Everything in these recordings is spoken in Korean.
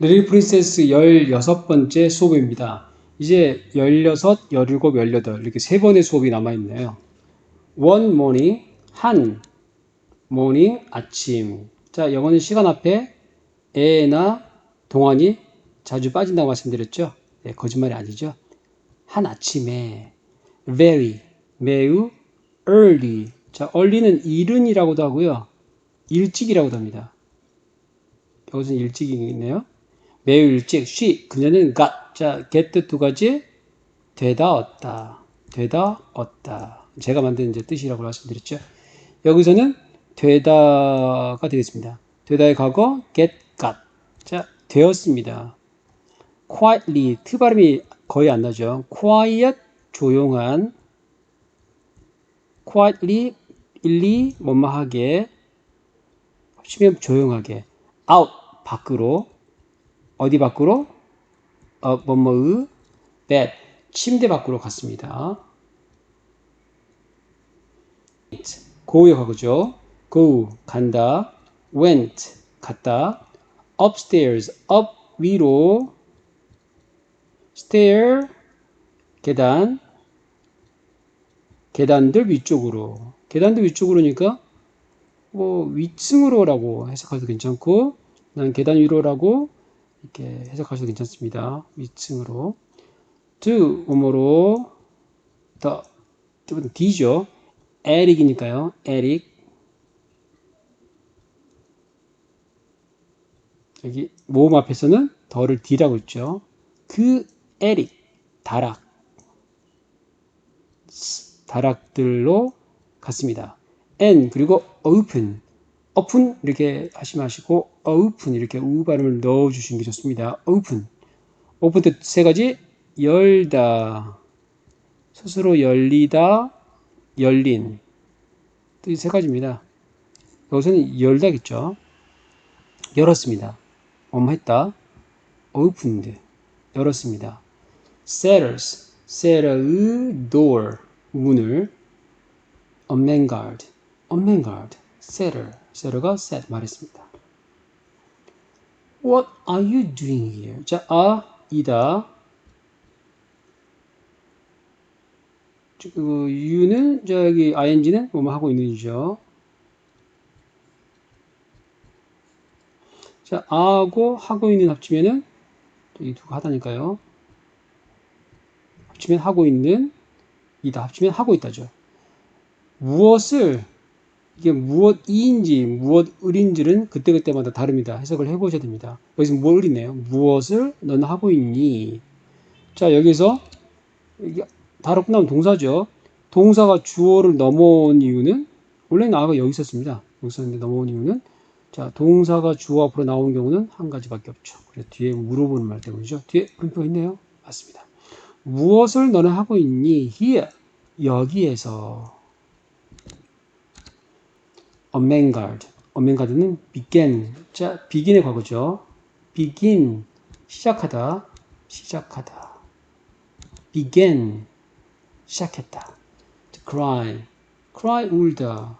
리리 프린세스 16번째 수업입니다. 이제 16, 17, 18 이렇게 세 번의 수업이 남아있네요. one morning, 한 morning, 아침. 자, 영어는 시간 앞에 에나 동안이 자주 빠진다고 말씀드렸죠? 네, 거짓말이 아니죠. 한 아침에 very, 매우 early. 자, early는 이른이라고도 하고요. 일찍이라고도 합니다. 여기서는 일찍이네요. 매우 일찍 she 그녀는 got 자 get 두 가지 되다 얻다 되다 얻다 제가 만든 이제 뜻이라고 말씀드렸죠. 여기서는 되다가 되겠습니다. 되다의 과거 get got 자 되었습니다. quietly 트 발음이 거의 안 나죠. quiet 조용한 quietly 일리 뭐뭐하게 합치면 조용하게 out 밖으로 어디 밖으로? 어, 뭐뭐의 bed 침대 밖으로 갔습니다. go의 과거죠. go 간다. went 갔다. upstairs up 위로 stair 계단 계단들 위쪽으로 계단들 위쪽으로니까 뭐 위층으로라고 해석해도 괜찮고 난 계단 위로라고 이렇게 해석하셔도 괜찮습니다. 위층으로. to 음으로 더 D죠. 에릭이니까요. 에릭. 여기 모음 앞에서는 더를 D라고 있죠. 그 에릭 다락 다락들로 갔습니다. and 그리고 open open 이렇게 하시면 하시고 open 이렇게 우 발음을 넣어 주시는 게 좋습니다. open open 뜻세 가지 열다 스스로 열리다 열린 뜻이 세 가지입니다. 여기서는 열다겠죠. 열었습니다. 엄했다. opened 열었습니다. setters setter의 door 문을 unman guard unman guard setter setter가 set 말했습니다. What are you doing here? 자, 아, 이다. 그 you는 저기 ing는 뭐뭐 하고 있는 이죠. 자, 아하고 하고 있는 합치면은 이 두가 하다니까요. 합치면 하고 있는 이다 합치면 하고 있다죠. 무엇을 이게 무엇 이인지 무엇 을인지는 그때그때마다 다릅니다. 해석을 해보셔야 됩니다. 여기서 뭘이네요 무엇을 넌 하고 있니? 자 여기서 이게 다로 끝나면 동사죠. 동사가 주어를 넘어온 이유는 원래는 아가 여기 있었습니다. 여기 있었는데 넘어온 이유는 자 동사가 주어 앞으로 나온 경우는 한 가지밖에 없죠. 그래서 뒤에 물어보는 말 때문이죠. 뒤에 분표가 있네요. 맞습니다. 무엇을 너는 하고 있니? here 여기에서 unman guard는 began. 자, begin의 과거죠. begin. 시작하다. 시작하다. began. 시작했다. cry. cry 울다.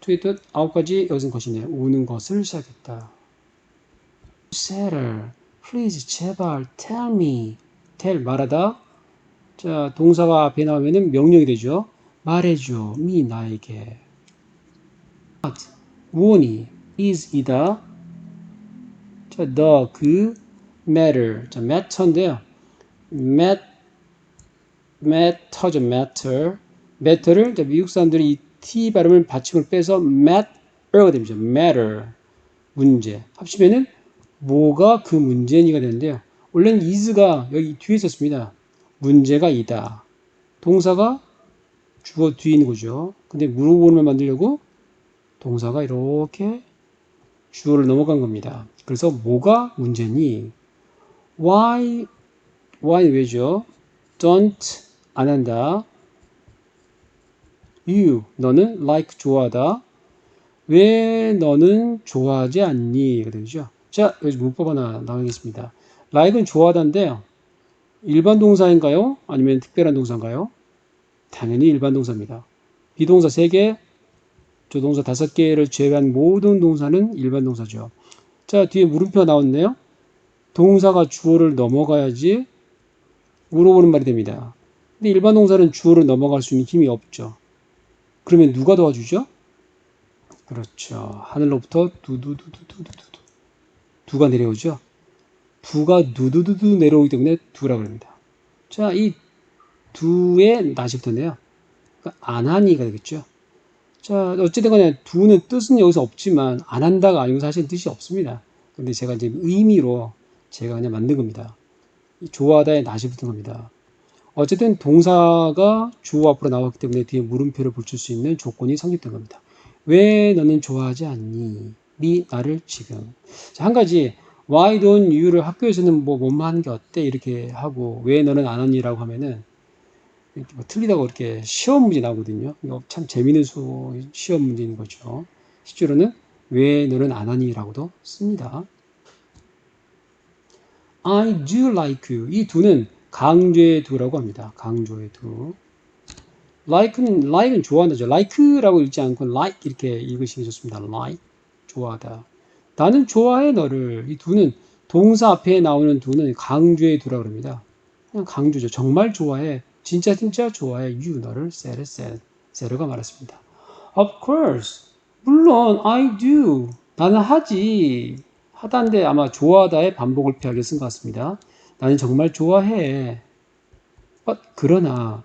뒤에 뜻 아홉 가지 여기서 것이네요. 우는 것을 시작했다. setter. please 제발 tell me. tell 말하다. 자, 동사가 앞에 나오면은 명령이 되죠. 말해줘. me 나에게. What, 무엇이, is 이다. 자, the, 그, matter. 자, matter인데요. mat, matter죠, matter. matter를, 자, 미국 사람들이 이 t 발음을 받침을 빼서 matter가 됩니다. matter. 문제. 합치면은 뭐가 그 문제니가 되는데요. 원래는 is가 여기 뒤에 있었습니다. 문제가 이다. 동사가 주어 뒤에 있는 거죠. 근데 물어보는 말 만들려고 동사가 이렇게 주어를 넘어간 겁니다. 그래서 뭐가 문제니? Why, why 왜죠? Don't 안 한다. You 너는 like 좋아하다. 왜 너는 좋아하지 않니? 되죠. 자 여기 문법 하나 나가겠습니다. like은 좋아하다인데요. 일반 동사인가요? 아니면 특별한 동사인가요? 당연히 일반 동사입니다. 비동사 3개, 조동사 5개를 제외한 모든 동사는 일반 동사죠. 자, 뒤에 물음표가 나왔네요. 동사가 주어를 넘어가야지 물어보는 말이 됩니다. 근데 일반 동사는 주어를 넘어갈 수 있는 힘이 없죠. 그러면 누가 도와주죠? 그렇죠. 하늘로부터 두두두두두두두 두가 내려오죠. 두가 두두두두 내려오기 때문에 두라 그럽니다. 자, 이 두의 나시부터네요. 그러니까 안 하니가 되겠죠. 자, 어쨌든 간에 두는 뜻은 여기서 없지만 안 한다가 아니고 사실 뜻이 없습니다. 근데 제가 이제 의미로 제가 그냥 만든 겁니다. 좋아하다의 낫이 붙은 겁니다. 어쨌든 동사가 주어 앞으로 나왔기 때문에 뒤에 물음표를 붙일 수 있는 조건이 성립된 겁니다. 왜 너는 좋아하지 않니? 니 나를 지금. 자, 한 가지 why don't you를 학교에서는 뭐 뭐뭐 하는 게 어때? 이렇게 하고 왜 너는 안 하니라고 하면은 뭐 틀리다고 이렇게 시험 문제 나오거든요. 이거 참 재미있는 수, 시험 문제인 거죠. 실제로는 왜 너는 안 하니라고도 씁니다. I do like you. 이 두는 강조의 두라고 합니다. 강조의 두. like는 like는 좋아한다죠. like라고 읽지 않고 like 이렇게 읽으시기 좋습니다. like 좋아하다. 나는 좋아해 너를. 이 두는 동사 앞에 나오는 두는 강조의 두라고 합니다. 그냥 강조죠. 정말 좋아해. 진짜 진짜 좋아해. you 너를 said said가 말했습니다. Of course. 물론 I do. 나는 하지. 하다인데 아마 좋아하다의 반복을 피하게 쓴 것 같습니다. 나는 정말 좋아해. But 그러나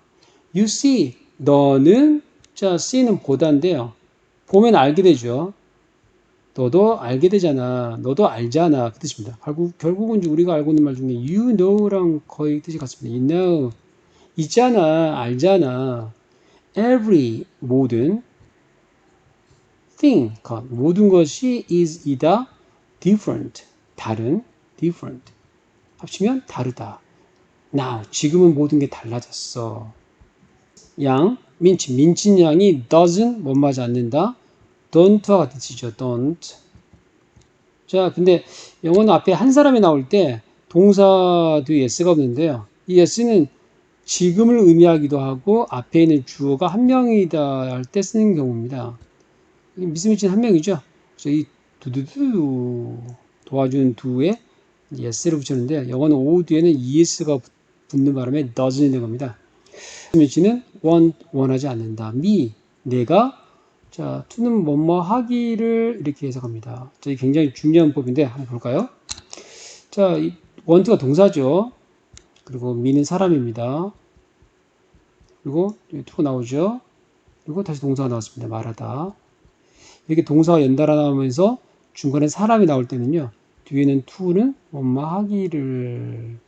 you see 너는 자 see는 보다인데요. 보면 알게 되죠. 너도 알게 되잖아. 너도 알잖아. 그 뜻입니다. 결국, 결국은 우리가 알고 있는 말 중에 you know랑 거의 뜻이 같습니다. you know. 있잖아. 알잖아. every 모든 thing 것 모든 것이 is 이다 different 다른 different 합치면 다르다. now 지금은 모든 게 달라졌어. 양 민치 민친 양이 doesn't 못 맞지 않는다. don't와 같은 뜻이죠. don't. 자, 근데 영어는 앞에 한 사람이 나올 때 동사 뒤에 s가 없는데요. 이 s는 지금을 의미하기도 하고 앞에 있는 주어가 한 명이다 할 때 쓰는 경우입니다. 미스미치는 한 명이죠. 그래서 이 두두두 도와준 두에 yes를 붙였는데 영어는 o 뒤에는 es가 붙는 바람에 doesn't 된 겁니다. 미스미치는 want, 원하지 않는다. me, 내가 자, to는 뭐뭐 하기를 이렇게 해석합니다. 자, 굉장히 중요한 법인데 한번 볼까요? 자, 이 want가 동사죠. 그리고 me는 사람입니다. 그리고 to 나오죠. 그리고 다시 동사가 나왔습니다. 말하다. 이렇게 동사가 연달아 나오면서 중간에 사람이 나올 때는요. 뒤에는 to는 엄마 하기를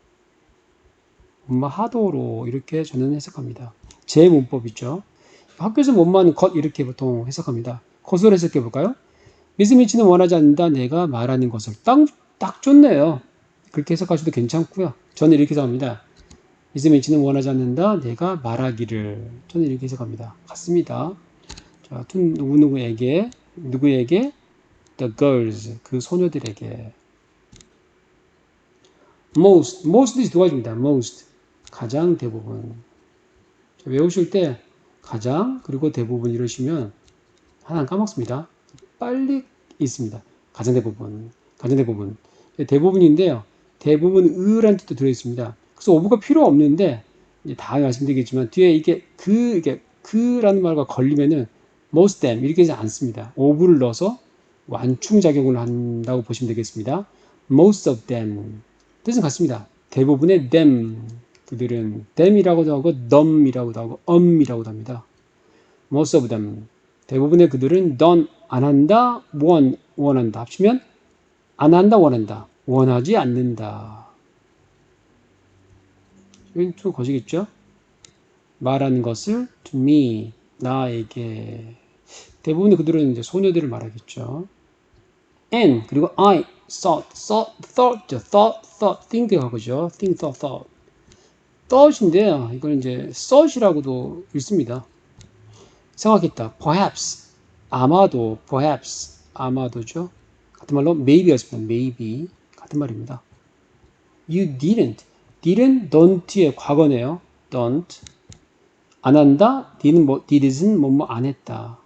엄마 하도록 이렇게 저는 해석합니다. 제 문법이죠. 학교에서 못만 것 이렇게 보통 해석합니다. 겉으로 해석해 볼까요? 미스미치는 원하지 않는다. 내가 말하는 것을 딱, 딱 좋네요. 그렇게 해석하셔도 괜찮고요. 저는 이렇게 해석합니다. 미스미치는 원하지 않는다. 내가 말하기를. 저는 이렇게 해석합니다. 같습니다. 자, 누구누구에게, 누구에게 the girls 그 소녀들에게 most most이 두 가지입니다. most 가장 대부분 자, 외우실 때 가장 그리고 대부분 이러시면 하나 까먹습니다. 빨리 있습니다. 가장 대부분 가장 대부분 대부분인데요. 대부분 의란 뜻도 들어 있습니다. 그래서 오브가 필요 없는데 다 말씀드리겠지만 뒤에 이게 그 이게 그라는 말과 걸리면은 most them 이렇게 하지 않습니다. 오브를 넣어서 완충 작용을 한다고 보시면 되겠습니다. most of them 뜻은 같습니다. 대부분의 them 그들은 them이라고도 하고 them이라고도 하고 um이라고도 합니다. most of them 대부분의 그들은 done 안 한다 want 원한다 합치면 안 한다 원한다 원하지 않는다. 좀 거시겠죠? 말하는 것을 to me 나에게 대부분의 그들은 이제 소녀들을 말하겠죠. and 그리고 I thought, thought, thought, thought, thought, think 하고죠. think, thought, thought. thought인데요. 이걸 이제 thought이라고도 읽습니다. 생각했다. perhaps, 아마도, perhaps, 아마도죠. 같은 말로 maybe였습니다. maybe 같은 말입니다. You didn't, didn't, don't의 과거네요. don't. 안 한다. didn't, 뭐, didn't, 뭐뭐 안 했다.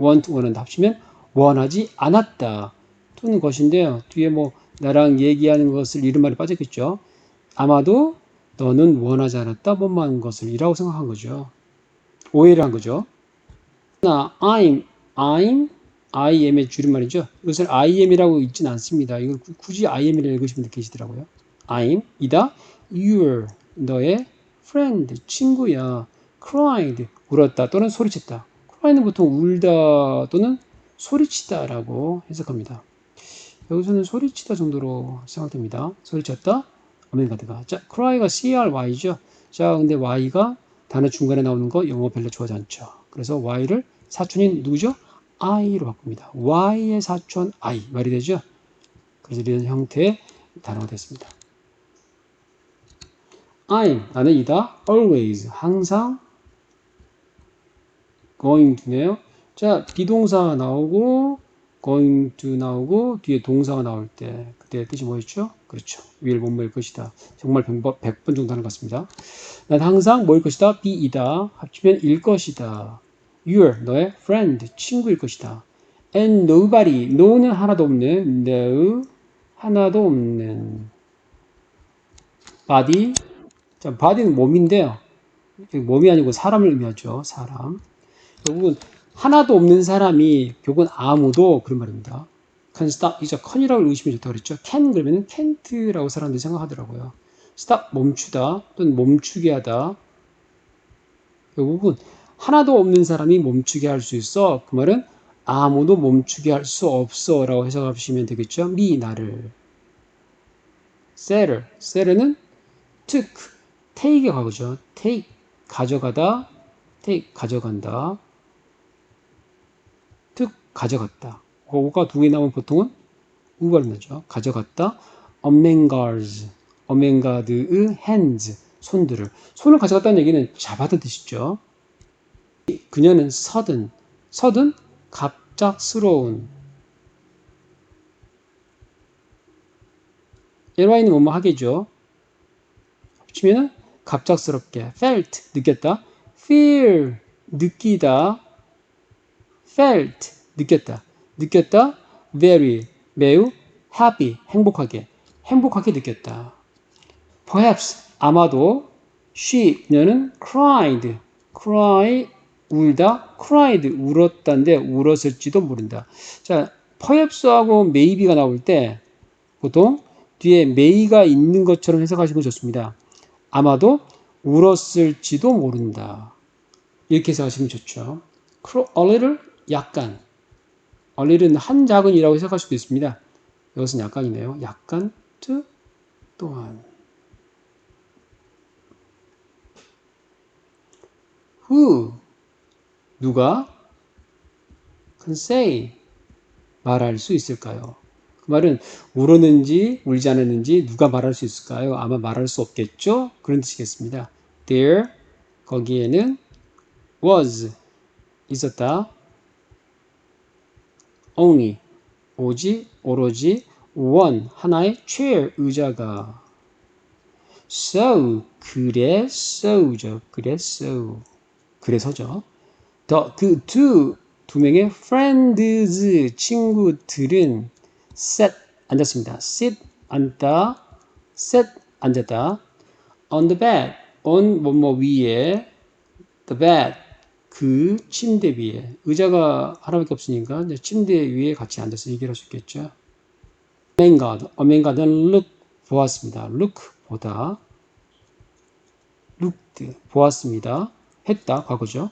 want, 원한다 합치면 원하지 않았다. 또는 것인데요. 뒤에 뭐 나랑 얘기하는 것을 이런 말이 빠졌겠죠. 아마도 너는 원하지 않았다 못마한 것을 이라고 생각한 거죠. 오해를 한 거죠. 나 I'm, I'm, I am의 줄임말이죠. 이것을 I am이라고 읽진 않습니다. 이걸 구- 굳이 I am이라고 읽으시는 분들 계시더라고요. I'm 이다 your 너의 friend 친구야 cried 울었다 또는 소리쳤다. cry는 보통 울다 또는 소리치다 라고 해석합니다. 여기서는 소리치다 정도로 생각됩니다. 소리쳤다 어멘가드가 자 cry가 cry죠. 자 근데 y가 단어 중간에 나오는 거 영어 별로 좋아하지 않죠. 그래서 y를 사촌인 누구죠? I로 바꿉니다. y의 사촌 i 말이 되죠. 그래서 이런 형태의 단어가 됐습니다. I'm 나는 이다 always 항상 going to네요. 자 비동사 나오고 going to 나오고 뒤에 동사가 나올 때 그때 뜻이 뭐였죠? 그렇죠. 위를 못 먹을 것이다. 정말 100번, 100번 정도 하는 것 같습니다. 난 항상 뭐일 것이다? be이다. 합치면 일 것이다. Your 너의 friend 친구일 것이다. and nobody no는 하나도 없는 no 하나도 없는 body 자 body는 몸인데요. 몸이 아니고 사람을 의미하죠. 사람. 결국은 하나도 없는 사람이 결국은 아무도 그런 말입니다. can stop 이제 can이라고 읽으시면 좋다고 그랬죠. can 그러면 can't라고 사람들이 생각하더라고요. stop 멈추다 또는 멈추게 하다. 결국은 하나도 없는 사람이 멈추게 할 수 있어. 그 말은 아무도 멈추게 할 수 없어 라고 해석하시면 되겠죠. me 나를. settle settle는 took take의 과거죠. take 가져가다 take 가져간다. took 가져갔다. 오가 두 개 나오면 보통은 우 발음 나죠. 가져갔다. 어맹가즈 어맹가드의 hands 손들을 손을 가져갔다는 얘기는 잡았다 뜻이죠. 그녀는 서든 서든 갑작스러운 ly는 뭐뭐 하겠죠. 합치면은 갑작스럽게 felt 느꼈다. feel 느끼다. felt 느꼈다. 느꼈다. very 매우 happy 행복하게 행복하게 느꼈다. perhaps 아마도 she 그녀는 cried cry 울다 cried 울었다인데 울었을지도 모른다. 자, perhaps하고 maybe가 나올 때 보통 뒤에 may가 있는 것처럼 해석하시면 좋습니다. 아마도 울었을지도 모른다. 이렇게 해석하시면 좋죠. a little 약간 a little는 한 작은이라고 해석할 수도 있습니다. 이것은 약간이네요. 약간 to 또한 who 누가 can say 말할 수 있을까요? 그 말은 울었는지 울지 않았는지 누가 말할 수 있을까요? 아마 말할 수 없겠죠? 그런 뜻이겠습니다. There 거기에는 was 있었다. only 오지 오로지 one 하나의 chair 의자가 so 그래서죠 그래서 그래서죠 더그 두 명의 friends 친구들은 sat 앉았습니다 sit 앉다 sat 앉았다 on the bed on 뭐 뭐 위에 the bed 그 침대 위에 의자가 하나밖에 없으니까 침대 위에 같이 앉아서 얘기를 할 수 있겠죠. 어맹가드, 어맹가드는 look 보았습니다. look 보다, looked 보았습니다. 했다 과거죠.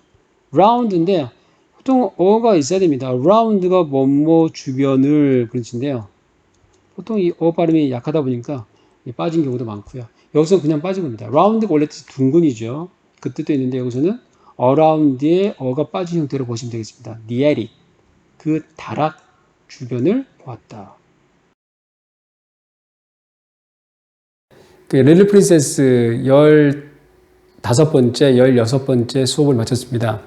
Round인데 보통 어가 있어야 됩니다. round가 뭐뭐 주변을 그런 뜻인데요. 보통 이 어 발음이 약하다 보니까 빠진 경우도 많고요. 여기서 그냥 빠진 겁니다. round가 원래 뜻이 둥근이죠. 그 뜻도 있는데 여기서는 around의 어가 빠진 형태로 보시면 되겠습니다. nearly 그 다락 주변을 보았다. 그 레드 프린세스 15번째, 16번째 수업을 마쳤습니다.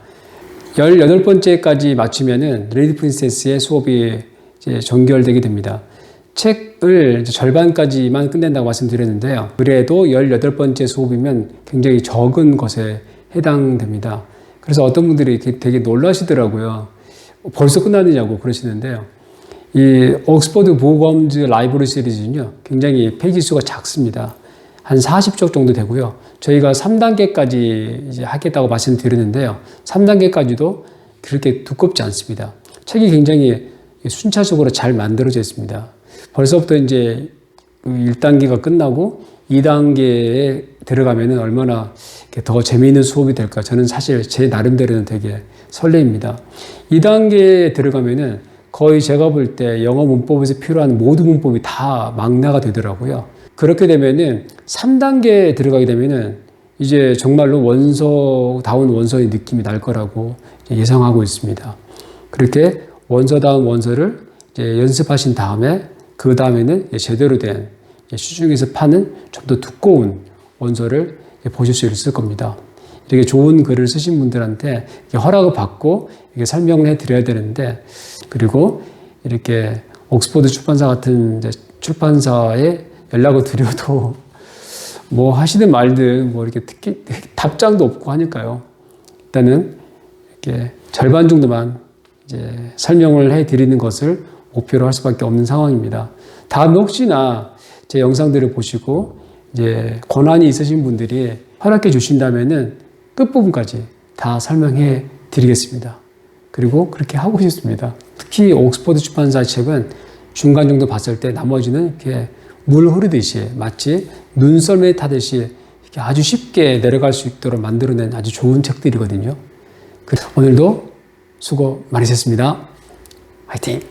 18번째까지 마치면은 레드 프린세스의 수업이 이제 전결되게 됩니다. 책을 절반까지만 끝낸다고 말씀드렸는데요. 그래도 18번째 수업이면 굉장히 적은 것에 해당됩니다. 그래서 어떤 분들이 되게 놀라시더라고요. 벌써 끝나느냐고 그러시는데요. 이 옥스퍼드 보검즈 라이브러리 시리즈는요, 굉장히 페이지 수가 작습니다. 한 40쪽 정도 되고요. 저희가 3단계까지 이제 하겠다고 말씀드렸는데요. 3단계까지도 그렇게 두껍지 않습니다. 책이 굉장히 순차적으로 잘 만들어져 있습니다. 벌써부터 이제 1단계가 끝나고 2단계에 들어가면은 얼마나 더 재미있는 수업이 될까. 저는 사실 제 나름대로는 되게 설레입니다. 2단계에 들어가면은 거의 제가 볼 때 영어 문법에서 필요한 모든 문법이 다 망라가 되더라고요. 그렇게 되면은 3단계에 들어가게 되면은 이제 정말로 원서다운 원서의 느낌이 날 거라고 예상하고 있습니다. 그렇게 원서다운 원서를 연습하신 다음에 그 다음에는 제대로 된 시중에서 파는 좀 더 두꺼운 원서를 보실 수 있을 겁니다. 이렇게 좋은 글을 쓰신 분들한테 허락을 받고 이렇게 설명을 해 드려야 되는데 그리고 이렇게 옥스퍼드 출판사 같은 출판사에 연락을 드려도 뭐 하시든 말든 뭐 이렇게 특히 답장도 없고 하니까요. 일단은 이렇게 절반 정도만 이제 설명을 해 드리는 것을 목표로 할 수밖에 없는 상황입니다. 다음에 혹시나 제 영상들을 보시고 이제 권한이 있으신 분들이 허락해 주신다면은 끝부분까지 다 설명해 드리겠습니다. 그리고 그렇게 하고 싶습니다. 특히 옥스퍼드 출판사 책은 중간 정도 봤을 때 나머지는 이렇게 물 흐르듯이 마치 눈썰매 타듯이 이렇게 아주 쉽게 내려갈 수 있도록 만들어낸 아주 좋은 책들이거든요. 오늘도 수고 많으셨습니다. 화이팅!